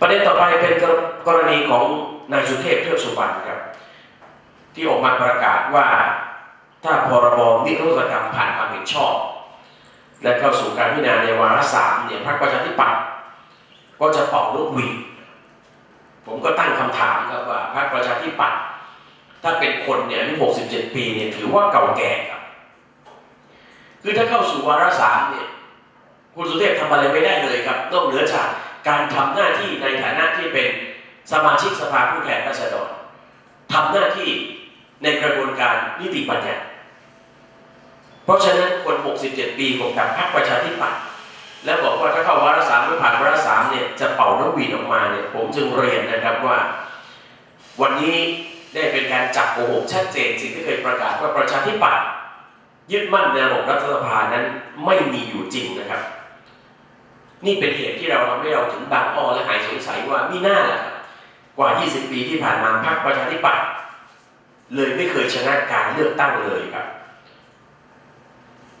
ประเด็นต่อไปเป็นกรณีของนายสุเทพเทือกสุบรรณครับ ที่ออกมาประกาศว่าถ้าพรบนิรโทษกรรมผ่านความเห็นชอบ และเข้าสู่การพิจารณาในวาระสามเนี่ยพรรคประชาธิปัตย์ก็จะเป่าลูกหวีดผมก็ตั้งคำถามครับว่าพรรคประชาธิปัตย์ถ้าเป็นคนเนี่ยอายุ67 ปีเนี่ยถือว่าเก่าแก่ครับ คือถ้าเข้าสู่วาระสามเนี่ยคุณสุเทพทำอะไรไม่ได้เลยครับนอกเหนือจาก การทำหน้าที่ในฐานะที่เป็นสมาชิกสภาผู้แทนราษฎรทำหน้าที่ในกระบวนการนิติบัญญัติเพราะฉะนั้นคน 67 ปีของกับพรรคประชาธิปัตย์แล้วบอกว่าถ้าเข้าวาระสามไม่ผ่านวาระสามเนี่ยจะเป่านกหวีดออกมาเนี่ยผมจึงเรียนนะครับว่า วันนี้ได้เป็นการจับโกหกชัดเจนสิ่งที่เคยประกาศว่าประชาธิปัตย์ยึดมั่นในระบบรัฐสภานั้นไม่มีอยู่จริงนะครับ นี่เป็นเหตุที่เราทำให้เราถึงบางอ้อและหายสงสัยว่ามีหน้าแหละกว่า 20 ปีที่ผ่านมาพรรคประชาธิปัตย์เลยไม่เคยชนะการเลือกตั้งเลยครับ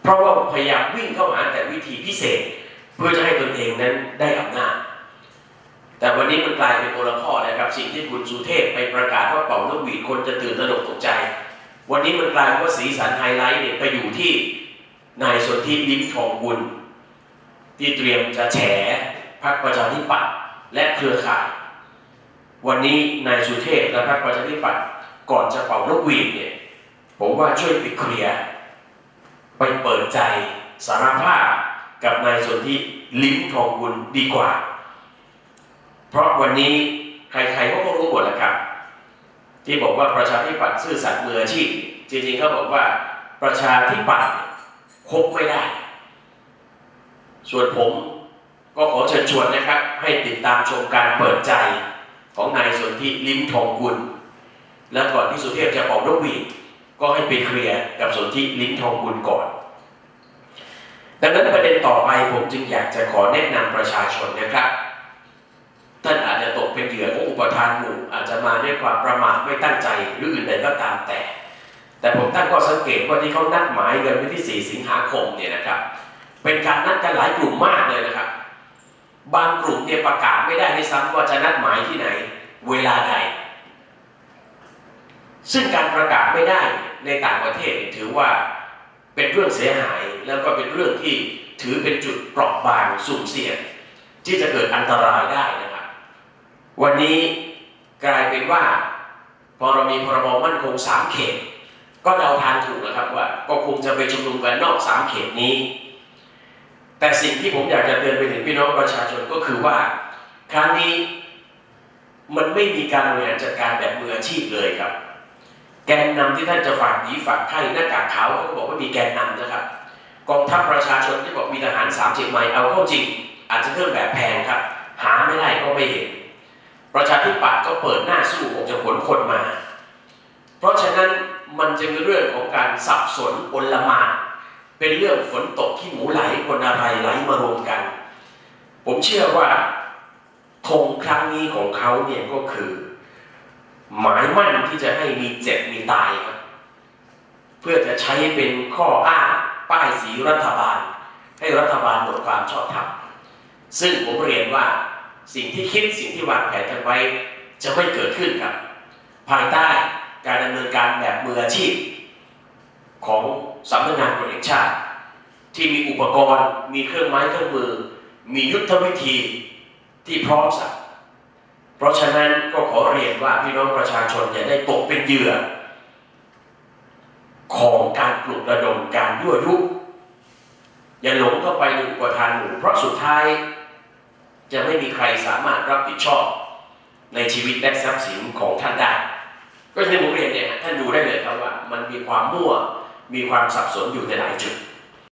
เพราะว่าพยายามวิ่งเข้าหาแต่วิธีพิเศษ เพื่อจะให้ตนเองนั้นได้อำนาจแต่วันนี้มันกลายเป็นโอลข้อนะครับ สิ่งที่คุณสุเทพไปประกาศว่าเป่านกหวีดคนจะตื่นตระหนกตกใจ วันนี้มันกลายเป็นว่าสีสันไฮไลท์เนี่ยไปอยู่ที่นายสนธิลิ้มทองกุล ที่เตรียมจะแฉพรรคประชาธิปัตย์และเครือข่าย วันนี้นายสุเทพและพรรคประชาธิปัตย์ก่อนจะเป่านกหวีดเนี่ยผมว่าช่วยไปเคลียร์ไปเปิดใจสารภาพกับนายสนธิลิ้มทองกุลดีกว่า เพราะวันนี้ใครๆก็รู้หมดแล้วครับ ที่บอกว่าประชาธิปัตย์ซื่อสัตย์มืออาชีพ จริงๆเขาบอกว่าประชาธิปัตย์คบไม่ได้ ส่วนผมก็ขอเชิญชวนนะครับ ให้ติดตามชมการเปิดใจของนายสนธิลิ้มทองกุล และก่อนที่สุเทพจะออกนกหวีก็ให้ไปเคลียร์กับสนธิลิ้มทองกุลก่อน ดังนั้นประเด็นต่อไปผมจึงอยากจะขอแนะนำประชาชนนะครับท่านอาจจะตกเป็นเหยื่อของอุปทานหมู่อาจจะมาด้วยความประมาทไม่ตั้งใจหรืออื่นใดก็ตามแต่ แต่ผมตั้งข้อสังเกตว่าที่เขานัดหมายกันวันที่ 4 สิงหาคมเนี่ยนะครับ เป็นการนัดกันหลายกลุ่มมากเลยนะครับ บางกลุ่มเนี่ยประกาศไม่ได้ในซ้ำว่าจะนัดหมายที่ไหน เวลาใด ซึ่งการประกาศไม่ได้ในต่างประเทศถือว่าเป็นเรื่องเสียหายแล้วก็เป็นเรื่องที่ถือเป็นจุดเปราะบางสุ่มเสี่ยงที่จะเกิดอันตรายได้นะครับ วันนี้กลายเป็นว่าพอเรามีพรบมั่นคงสามเขต ก็เดาทางถูกนะครับว่าก็คงจะไปชุมนุมกันนอกสามเขตนี้ แต่สิ่งที่ผมอยากจะเตือนไปถึงพี่น้องประชาชนก็คือว่า ครั้งนี้มันไม่มีการบริหารจัดการแบบมืออาชีพเลยครับ แกนนำที่ท่านจะฝากหนีฝากไข่หน้ากากขาวเขาบอกว่ามีแกนนำนะครับ กองทัพประชาชนที่บอกมีทหารสามสิบไมล์เอาเข้าจริง อาจจะเครื่องแบบแพงครับ หาไม่ได้ก็ไม่เห็น ประชาธิปัตย์ก็เปิดหน้าสู้คงจะขนคนมา เพราะฉะนั้นมันจะมีเรื่องของการสับสนอนลหมาน เป็นเรื่องฝนตกที่หมูไหลคนอะไรไหลมารวมกัน ผมเชื่อว่าธงครั้งนี้ของเขาเนี่ยก็คือ หมายมั่นที่จะให้มีเจ็บมีตายครับเพื่อจะใช้เป็นข้ออ้างป้ายสีรัฐบาล ให้รัฐบาลหมดความชอบธรรมซึ่งผมเรียนว่าสิ่งที่คิดสิ่งที่วางแผนกันไว้จะไม่เกิดขึ้นครับ ภายใต้การดำเนินการแบบมืออาชีพ ของสำนักงานตรวจแห่งชาติ ที่มีอุปกรณ์ มีเครื่องไม้เครื่องมือ มียุทธวิธีที่พร้อมสักเพราะฉะนั้นก็ขอเรียนว่าพี่น้องประชาชนอย่าได้ตกเป็นเหยื่อ ของการปลุกระดมการยั่วยุอย่าหลงเข้าไปในอุปทานหมู่เพราะสุดท้าย จะไม่มีใครสามารถรับผิดชอบในชีวิตและทรัพย์สินของท่านได้ก็ที่ผมเรียนเนี่ยท่านดูได้เลยครับว่า มันมีความมั่ว มีความสับสนอยู่ในหลายจุด